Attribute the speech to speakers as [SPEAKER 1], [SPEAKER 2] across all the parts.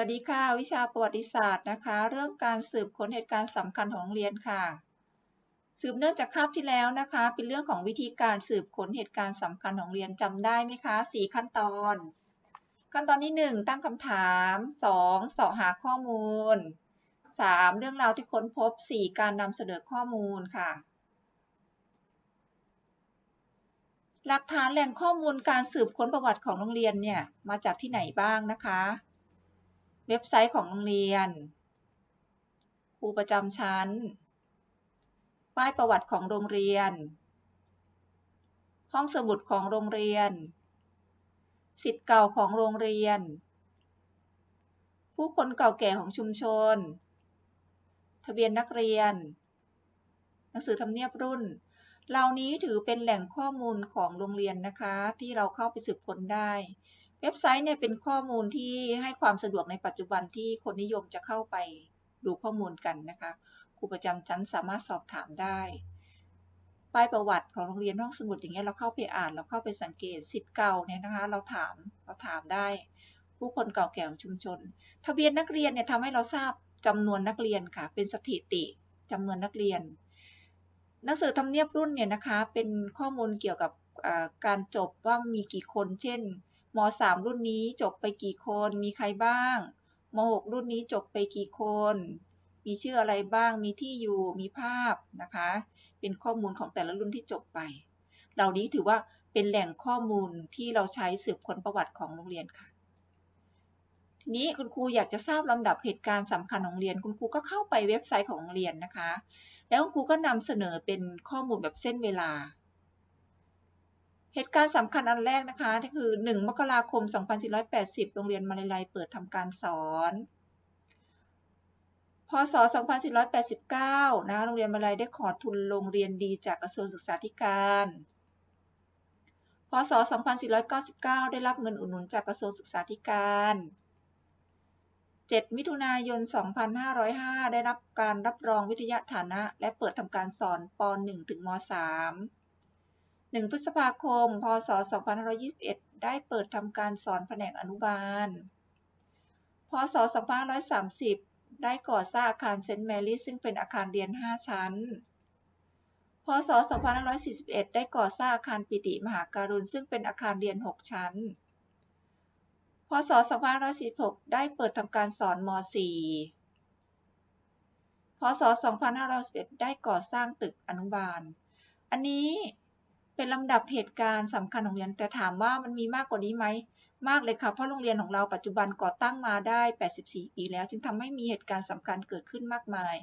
[SPEAKER 1] วัสดีค่ะ วิชาประวัติศาสตร์นะคะ เรื่องการสืบค้นเหตุการณ์สำคัญของโรงเรียนค่ะ สืบเนื่องจากคาบที่แล้วนะคะ เป็นเรื่องของวิธีการสืบค้นเหตุการณ์สำคัญของเรียนจำได้ไหมคะสี่ขั้นตอน ขั้นตอนที่ 1 ตั้งคำถาม 2. เสาะหาข้อมูล 3. เรื่องราวที่ค้นพบ 4. การนำเสนอข้อมูลค่ะ หลักฐานแหล่งข้อมูลการสืบค้นประวัติของโรงเรียนเนี่ยมาจากที่ไหนบ้างนะคะ เว็บไซต์ของโรงเรียน ครูประจำชั้น ป้ายประวัติของโรงเรียน ห้องสมุดของโรงเรียน สิทธิ์เก่าของโรงเรียน ผู้คนเก่าแก่ของชุมชน ทะเบียนนักเรียน หนังสือทำเนียบรุ่น เหล่านี้ถือเป็นแหล่งข้อมูลของโรงเรียนนะคะ ที่เราเข้าไปสืบค้นได้ เว็บไซต์เนี่ยเป็นข้อมูลที่ให้ความสะดวกในปัจจุบันที่คนนิยมจะเข้าไปดูข้อมูลกันนะคะครูประจำชั้นสามารถสอบถามได้ ป้ายประวัติของโรงเรียนห้องสมุดอย่างเงี้ยเราเข้าไปอ่านเราเข้าไปสังเกตสิทธิ์เก่าเนี่ยนะคะ เราถามเราถามได้ ผู้คนเก่าแก่ของชุมชน ทะเบียนนักเรียนเนี่ยทำให้เราทราบจำนวนนักเรียนค่ะ เป็นสถิติจำนวนนักเรียน หนังสือทำเนียบรุ่นเนี่ยนะคะเป็นข้อมูลเกี่ยวกับการจบว่ามีกี่คน เช่น ม .3 รุ่นนี้จบไปกี่คน มีใครบ้างม .6 รุ่นนี้จบไปกี่คน มีชื่ออะไรบ้าง มีที่อยู่ มีภาพนะคะ เป็นข้อมูลของแต่ละรุ่นที่จบไป เหล่านี้ถือว่าเป็นแหล่งข้อมูลที่เราใช้สืบค้นประวัติของโรงเรียนค่ะ ทีนี้คุณครูอยากจะทราบลำดับเหตุการณ์สำคัญของโรงเรียน คุณครูก็เข้าไปเว็บไซต์ของโรงเรียนนะคะ แล้วคุณครูก็นำเสนอเป็นข้อมูลแบบเส้นเวลา เหตุการณ์สำคัญอันแรกนะคะคือ 1 มกราคม 2480 โรงเรียนมาลาลัยเปิดทำการสอน พศ 2489 นะโรงเรียนมาลาลัยได้ขอทุนโรงเรียนดีจากกระทรวงศึกษาธิการ พศ 2499 ได้รับเงินอุดหนุนจากกระทรวงศึกษาธิการ 7 มิถุนายน 2505 ได้รับการรับรองวิทยาฐานะ และเปิดทำการสอนป .1 ถึงม .3 1 พฤษภาคม พศ 2521 ได้เปิดทำการสอนแผนกอนุบาล พศ 2530 ได้ก่อสร้างอาคารเซนต์แมรี่ซึ่งเป็นอาคารเรียน 5 ชั้น พศ 2541 ได้ก่อสร้างอาคารปิติมหาการุณซึ่งเป็นอาคารเรียน 6 ชั้น พศ 2546 ได้เปิดทำการสอนม .4 พศ 2511 ได้ก่อสร้างตึกอนุบาล อันนี้ เป็นลำดับเหตุการณ์สำคัญของโรงเรียน แต่ถามว่ามันมีมากกว่านี้ไหม มากเลยค่ะ เพราะโรงเรียนของเราปัจจุบันก่อตั้งมาได้ 84 ปีแล้ว จึงทำให้มีเหตุการณ์สำคัญเกิดขึ้นมากมาย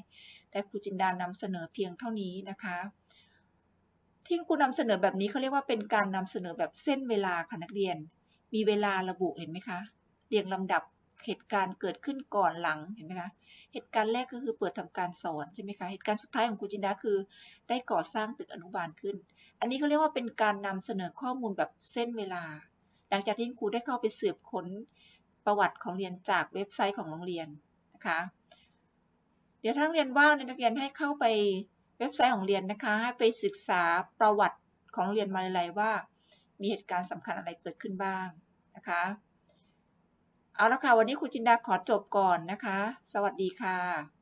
[SPEAKER 1] แต่ครูจินดานำเสนอเพียงเท่านี้นะคะที่ครูนำเสนอแบบนี้เขาเรียกว่าเป็นการนำเสนอแบบเส้นเวลาค่ะนักเรียน มีเวลาระบุเห็นไหมคะ เรียงลำดับ เหตุการณ์เกิดขึ้นก่อนหลังเห็นไหมคะเหตุการณ์แรกก็คือเปิดทำการสอนใช่ไหมคะเหตุการณ์สุดท้ายของครูจินดาคือ ได้ก่อสร้างตึกอนุบาลขึ้น อันนี้เขาเรียกว่าเป็นการนำเสนอข้อมูลแบบเส้นเวลา หลังจากที่ครูได้เข้าไปสืบค้นประวัติของเรียนจากเว็บไซต์ของโรงเรียนนะคะเดี๋ยวทั้งเรียนว่างนักเรียนให้เข้าไปเว็บไซต์ของเรียนนะคะให้ไปศึกษาประวัติของเรียนมาเลยว่า มีเหตุการณ์สำคัญอะไรเกิดขึ้นบ้างนะคะ เอาละค่ะ วันนี้คุณจินดาขอจบก่อนนะคะ สวัสดีค่ะ